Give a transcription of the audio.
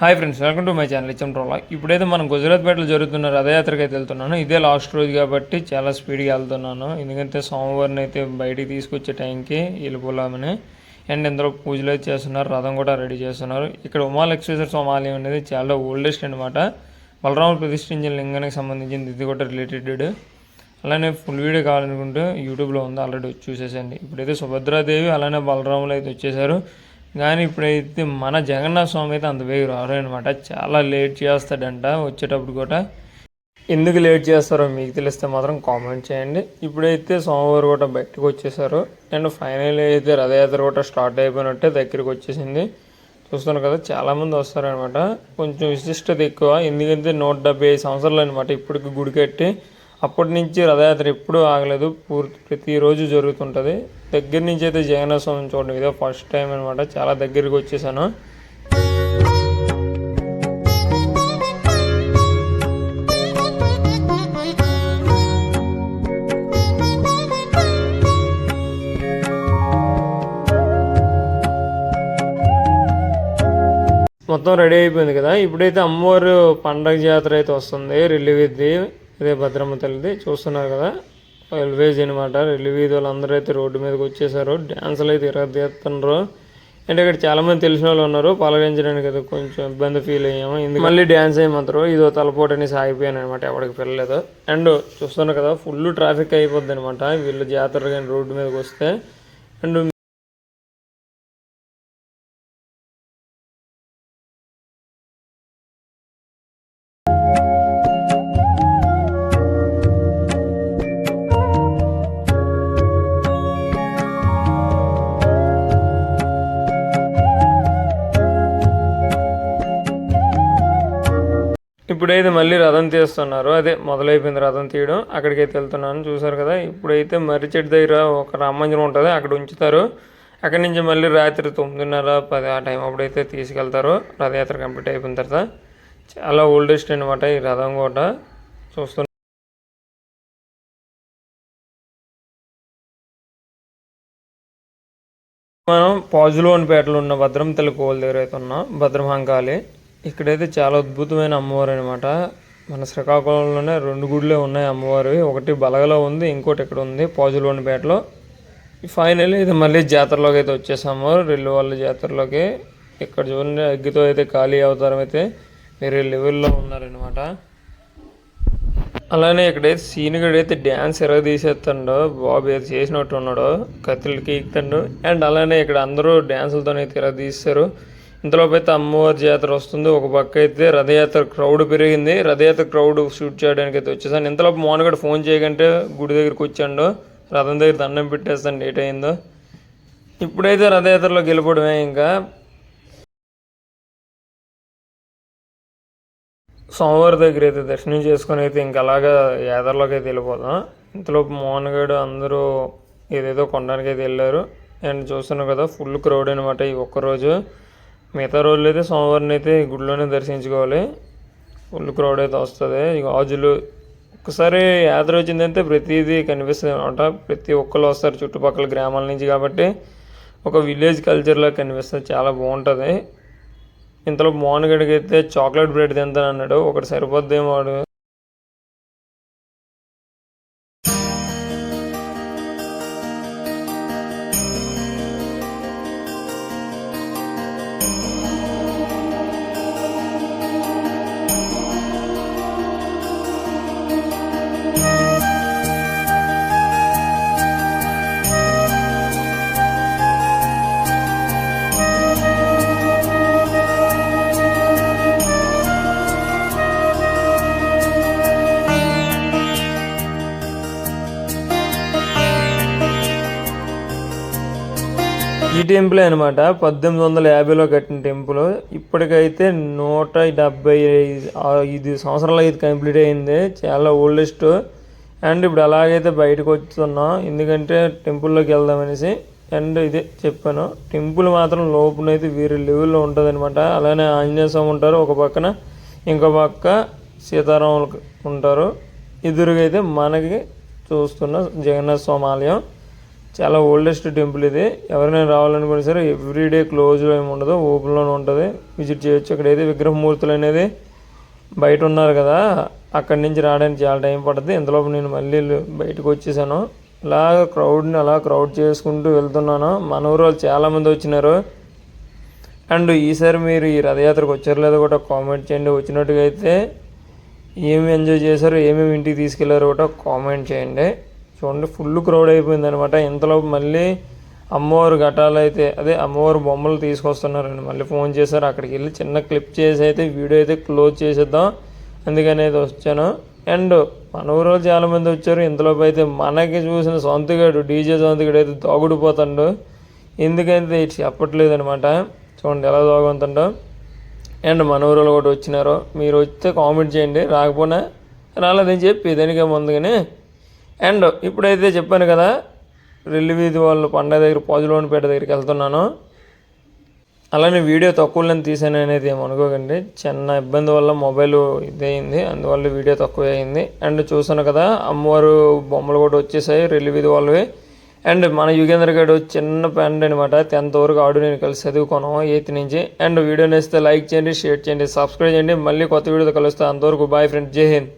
Hi friends welcome to my channel ఇచ్చం ట్రోలా ఇప్పుడైతే మనం గుజరాత్పేటలో జరుగుతున్న రథయాత్రకి అయితే వెళ్తున్నాను. ఇదే లాస్ట్ రోజు కాబట్టి చాలా స్పీడ్గా వెళ్తున్నాను. ఎందుకంటే సోమవారం అయితే బయటికి తీసుకొచ్చే టైంకి వెళ్ళిపోలామని అండ్ ఇందులో పూజలు అయితే చేస్తున్నారు రథం కూడా రెడీ చేస్తున్నారు. ఇక్కడ ఉమాలక్ష్మేశ్వర స్వామి ఆలయం అనేది చాలా ఓల్డెస్ట్ అనమాట బలరాములు ప్రతిష్ఠించిన లింగానికి సంబంధించింది ఇది కూడా రిలేటెడ్ అలానే ఫుల్ వీడియో కావాలనుకుంటే యూట్యూబ్లో ఉంది ఆల్రెడీ చూసేసండి. ఇప్పుడైతే సుభద్రాదేవి అలానే బలరాములు అయితే వచ్చేసారు. కానీ ఇప్పుడైతే మన జగన్నాథ స్వామి అయితే అంత వేగి రారు అనమాట చాలా లేట్ చేస్తాడంట వచ్చేటప్పుడు కూడా. ఎందుకు లేట్ చేస్తారో మీకు తెలిస్తే మాత్రం కామెంట్ చేయండి. ఇప్పుడైతే సోమవారం కూడా బయటకు వచ్చేసారు. అండ్ ఫైనల్ అయితే రథయాత్ర కూడా స్టార్ట్ అయిపోయినట్టే దగ్గరికి వచ్చేసింది. చూస్తున్నారు కదా చాలామంది వస్తారనమాట కొంచెం విశిష్టత ఎక్కువ. ఎందుకంటే నూట డెబ్బై ఐదు సంవత్సరాలు అనమాట ఇప్పటికి గుడి కట్టి అప్పటి నుంచి రథయాత్ర ఎప్పుడూ ఆగలేదు. పూర్తి ప్రతిరోజు జరుగుతుంటుంది. దగ్గర నుంచి అయితే జగన్నాథస్వామిని చూడడం. ఇదే ఫస్ట్ టైం అనమాట చాలా దగ్గరికి వచ్చేసాను. మొత్తం రెడీ అయిపోయింది కదా. ఇప్పుడైతే అమ్మవారు పండగ జాతర అయితే వస్తుంది. రిలీవ్ ఇదే భద్రమ్మ తల్లిది. చూస్తున్నారు కదా? రైల్వేజ్ అనమాట రిలీవీధి వాళ్ళందరూ అయితే రోడ్డు మీదకి వచ్చేసారు. డ్యాన్సులు అయితే ఇరగదీస్తున్నారు అంటే ఇక్కడ చాలా మంది తెలిసిన వాళ్ళు ఉన్నారు. పలకరించడానికి అయితే కొంచెం ఇబ్బంది ఫీల్ అయ్యాము. ఎందుకు మళ్ళీ డ్యాన్స్ చేయమంటారు ఇదో తలపోటని ఆగిపోయాను అనమాట ఎవరికి పిల్లలేదు అండ్ చూస్తున్నారు కదా ఫుల్ ట్రాఫిక్ అయిపోద్ది అనమాట వీళ్ళు జాతర కానీ రోడ్డు మీదకి వస్తే. అండ్ ఇప్పుడైతే మళ్ళీ రథం తీస్తున్నారు. అదే మొదలైపోయింది రథం తీయడం. అక్కడికైతే వెళ్తున్నాను. చూసారు కదా ఇప్పుడైతే మర్రి చెట్టు దగ్గర ఒక రామంజనం ఉంటుంది అక్కడ ఉంచుతారు. అక్కడి నుంచి మళ్ళీ రాత్రి తొమ్మిదిన్నర పది ఆ టైం అప్పుడైతే తీసుకెళ్తారు. రథయాత్ర కంప్లీట్ అయిపోయిన తర్వాత చాలా ఓల్డెస్ట్ అనమాట ఈ రథం కూడా. చూస్తున్నారు మనం పాజులోనిపేటలో ఉన్న భద్రం తల్లి కోల్ దగ్గర అయితే ఉన్నాం భద్రమహంకాళి ఇక్కడైతే చాలా అద్భుతమైన అమ్మవారు అనమాట మన శ్రీకాకుళంలోనే రెండు గుడిలో ఉన్నాయి అమ్మవారివి ఒకటి బలగలో ఉంది ఇంకోటి ఇక్కడ ఉంది పాజులోనిపేటలో. ఫైనల్ ఇది మళ్ళీ జాతరలోకి అయితే వచ్చేసాము రెల్లు వాళ్ళ జాతరలోకి. ఇక్కడ చూడండి అగ్గితో అయితే ఖాళీ అవతారం అయితే వేరే లెవెల్లో ఉన్నారనమాట అలానే ఇక్కడైతే సీనుగడు అయితే డ్యాన్స్ ఎరగ తీసేస్తాడు బాబు ఏదో చేసినట్టు ఉన్నాడు కత్తులకి ఎక్కుతాడు. అండ్ అలానే ఇక్కడ అందరూ డ్యాన్సులతో అయితే ఎరగ తీస్తారు. ఇంతలోపు అయితే అమ్మవారి జాతర వస్తుంది. ఒక పక్క అయితే రథయాత్ర క్రౌడ్ పెరిగింది. రథయాత్ర క్రౌడ్ షూట్ చేయడానికి అయితే వచ్చేసాను. ఇంతలోపు మోనగడ ఫోన్ చేయకంటే గుడి దగ్గరికి వచ్చాడు. రథం దగ్గర దండం పెట్టేస్తాను. లేట్ అయిందో. ఇప్పుడైతే రథయాత్రలో గెలిపడమే ఇంకా. సోమవారి దగ్గర అయితే దర్శనం చేసుకొని అయితే ఇంకా అలాగా యాదర్లోకి అయితే వెళ్ళిపోదాం. ఇంతలోపు మోహన్ అందరూ ఏదేదో కొనడానికి అయితే వెళ్ళారు. అండ్ చూస్తున్నాం కదా ఫుల్ క్రౌడ్ అనమాట ఈ ఒక్కరోజు. మిగతా రోజులు అయితే సోమవారం అయితే గుడిలోనే దర్శించుకోవాలి. ఫుల్ క్రౌడ్ అయితే వస్తుంది. గాజులు ఒక్కసారి యాత్ర వచ్చిందంటే ప్రతిదీ కనిపిస్తుంది అనమాట ప్రతి ఒక్కరు వస్తారు చుట్టుపక్కల గ్రామాల నుంచి కాబట్టి ఒక విలేజ్ కల్చర్లా కనిపిస్తుంది. చాలా బాగుంటుంది. ఇంతలో మోనగడికి అయితే చాక్లెట్ బ్రెడ్ తింటాను అన్నాడు ఒకటి సరిపోద్దేమో వాడు. ఈ టెంపుల్ అనమాట పద్దెనిమిది వందల యాభైలో కట్టిన టెంపుల్ ఇప్పటికైతే నూట డెబ్బై ఐదు సంవత్సరాలు అయితే కంప్లీట్ అయింది. చాలా ఓల్డెస్ట్ అండ్ ఇప్పుడు అలాగైతే బయటకు వస్తున్నాం. ఎందుకంటే టెంపుల్లోకి వెళ్దామనేసి అండ్ ఇదే చెప్పాను. టెంపుల్ మాత్రం లోపునైతే వేరే లెవెల్లో ఉంటుంది అనమాట అలానే ఆంజనేయ స్వామి ఉంటారు. ఒక పక్కన ఇంకో పక్క సీతారాములు ఉంటారు. ఎదురుగా అయితే మనకి చూస్తున్న జగన్నాథ స్వామి ఆలయం. చాలా ఓల్డెస్ట్ టెంపుల్ ఇది. ఎవరైనా రావాలనుకున్నా సరే ఎవ్రీడే క్లోజ్లో ఏమి ఉండదు. ఓపెన్లోనే ఉంటుంది. విజిట్ చేయొచ్చు. ఇక్కడైతే విగ్రహమూర్తులు అనేది బయట ఉన్నారు కదా. అక్కడి నుంచి రావడానికి చాలా టైం పడుతుంది. ఇంతలోపు నేను మళ్ళీ బయటకు వచ్చేసాను. అలా క్రౌడ్ని అలా క్రౌడ్ చేసుకుంటూ వెళ్తున్నాను. మన ఊరు వాళ్ళు చాలామంది వచ్చినారు. అండ్ ఈసారి మీరు ఈ రథయాత్రకు వచ్చారు లేదో కూడా కామెంట్ చేయండి. వచ్చినట్టుగా అయితే ఏమి ఎంజాయ్ చేశారు ఏమేమి ఇంటికి తీసుకెళ్ళారో కూడా కామెంట్ చేయండి. చూడండి ఫుల్ క్రౌడ్ అయిపోయింది అనమాట ఇంతలో మళ్ళీ అమ్మవారు ఘటాలు అయితే అదే అమ్మవారు బొమ్మలు తీసుకొస్తున్నారండి. మళ్ళీ ఫోన్ చేశారు అక్కడికి వెళ్ళి చిన్న క్లిప్ చేసి అయితే వీడియో అయితే క్లోజ్ చేసేద్దాం. అందుకని అయితే వచ్చాను. అండ్ మన ఊరు వాళ్ళు చాలామంది వచ్చారు. ఇంతలోపు అయితే మనకి చూసిన సొంతగాడు డీజే సొంతగాడు అయితే దోగుడిపోతాడు. ఎందుకైతే ఇటు చెప్పట్లేదు అనమాట చూడండి ఎలా దోగుతుండో అండ్ మన ఊరిలో కూడా వచ్చినారు. మీరు వస్తే కామెంట్ చేయండి. రాకపోయినా రాలేదని చెప్పి దానికే ముందుగానే అండ్ ఇప్పుడైతే చెప్పాను కదా రెల్లి వీధి వాళ్ళు పండగ దగ్గర పాజులోనిపేట దగ్గరికి వెళ్తున్నాను. అలానే వీడియో తక్కువ నేను తీసాను అనేది ఏమనుకోకండి చిన్న ఇబ్బంది వల్ల మొబైల్ ఇదయింది అందువల్ల వీడియో తక్కువ అయింది. అండ్ చూసాను కదా అమ్మవారు బొమ్మలు కూడా వచ్చేసాయి రెల్లివీధి వాళ్ళవి. అండ్ మన యుగేంద్ర గడు చిన్న ఫ్రెండ్ అనమాట టెన్త్ వరకు ఆడు నేను కలిసి చదువుకున్నాము ఎయిత్ నుంచి. అండ్ వీడియో నేస్తే లైక్ చేయండి షేర్ చేయండి సబ్స్క్రైబ్ చేయండి. మళ్ళీ కొత్త వీడియోతో కలుస్తాను. అంతవరకు బాయ్ ఫ్రెండ్ జై హింద్.